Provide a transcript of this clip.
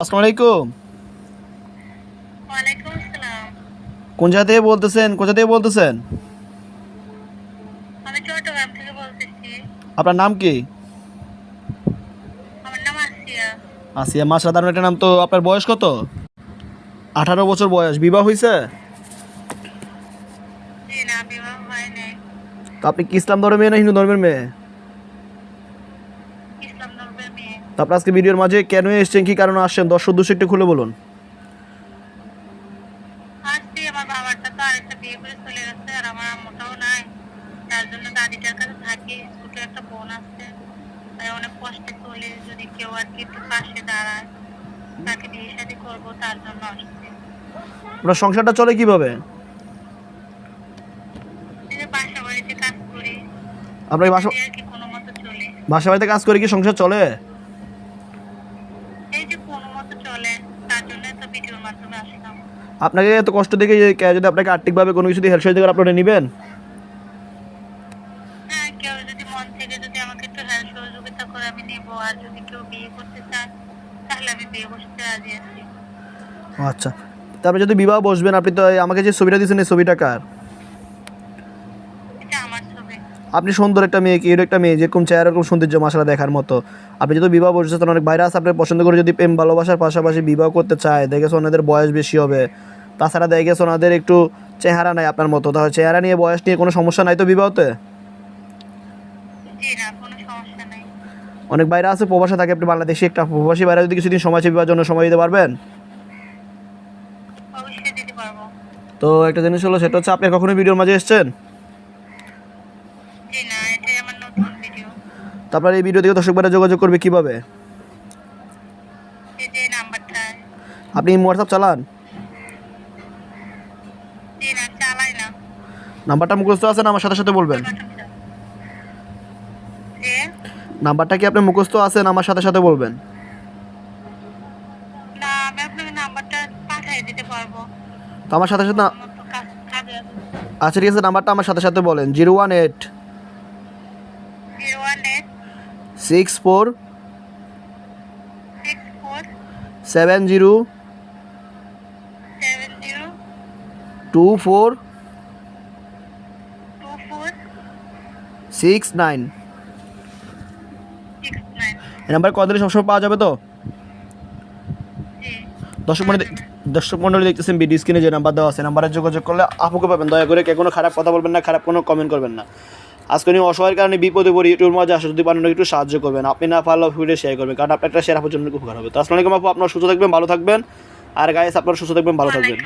আসসালামু আলাইকুম। কোন জায়গা থেকে বলতেছেন? কোথা থেকে বলতেছেন? আমি চট্টগ্রাম থেকে বলতেছি। আপনার নাম কি? আসিয়া। মাসা দারুণ একটা নাম তো আপনার বয়স কত? আঠারো বছর বয়স। বিবাহ হয়েছে হয় আপনি কি ইসলাম ধর্মের মেয়ে না হিন্দু ধর্মের মেয়ে ইসলাম ধর্মের মেয়ে তো আপনার আজকে ভিডিওর মাঝে কেন এসেছেন কি কারণে আসছেন? দর্শক দুশো একটু খুলে বলুন। আপনার সংসারটা চলে কীভাবে? আপনার বাসা বাসা বাড়িতে কাজ করে কি সংসার চলে এই যে কোনো মতো চলে তার জন্য তো ভিডিওর মাধ্যমে আসলাম আপনাকে এত কষ্ট দেখে যদি আপনাকে আর্থিকভাবে কোনো কিছু দিয়ে হেল্প সহযোগিতা করে আপনারা নেবেন হ্যাঁ আচ্ছা। তারপরে যদি বিবাহ বসবেন আপনি তো আমাকে যে ছবিটা দিয়েছেন এই ছবিটা কার? আপনি সুন্দর একটা মেয়ে কি একটা মেয়ে যেরকম চেহারা এরকম সৌন্দর্য মাসালা দেখার মতো। আপনি যদি বিবাহ বসেছেন অনেক বাইরে আছে আপনার পছন্দ করে যদি প্রেম ভালোবাসার পাশাপাশি বিবাহ করতে চায় দেখেছে ওনাদের বয়স বেশি হবে। তাছাড়া দেখেছে ওনাদের একটু চেহারা নাই আপনার মতো তাহলে চেহারা নিয়ে বয়স নিয়ে কোনো সমস্যা নাই তো বিবাহতে? অনেক বাইরে আছে প্রবাসে থাকে আপনি বাংলাদেশে একটা প্রবাসী বাইরে যদি কিছুদিন সময় বিবাহের জন্য সময় দিতে পারবেন? তো একটা জিনিস হলো সেটা হচ্ছে আপনি কখনো ভিডিওর মাঝে এসেছেন জি না এটাই আমার নতুন ভিডিও তো আপনার এই ভিডিও থেকে দর্শক বাইরে যোগাযোগ করবে কীভাবে? এই যে নাম্বারটা। আপনি হোয়াটসঅ্যাপ চালান? নাম্বারটা মুখস্থ আছে না? আমার সাথে সাথে বলবেন। নাম্বারটা কি আপনি মুখস্থ আছে না? আমার সাথে সাথে বলবেন। না আমি আপনাকে নাম্বারটা পাঠিয়ে দিতে পারব। তো আমার সাথে সাথে আচ্ছা ঠিক আছে নাম্বারটা আমার সাথে সাথে বলেন। Zero one eight zero one eight six four seven zero two four six nine এই নাম্বার কল দিলে সবসময় পাওয়া যাবে তো? দর্শক মন্ডলী দর্শক মন্ডলী দেখতেছেন ভিডিও স্ক্রিনে যে নাম্বার দেওয়া আছে নাম্বারে যোগাযোগ করলে আপুকে পাবেন দয়া করে কে কোনো খারাপ কথা বলবেন না খারাপ কোনো কমেন্ট করবেন না। আজকে উনি অসহায়ের কারণে বিপদে পড়ি ইউটিউব মাঝে আসে, যদি পারেন একটু সাহায্য করবেন। আপনি না পারলেও ভিডিও শেয়ার করবেন, কারণ আপনার একটা শেয়ার আপনার জন্য খুব উপকার হবে। তো আসসালামু আলাইকুম আপু, আপনার সুস্থ থাকবেন, ভালো থাকবেন। আর গাইস আপনার সুস্থ থাকবেন, ভালো থাকবেন।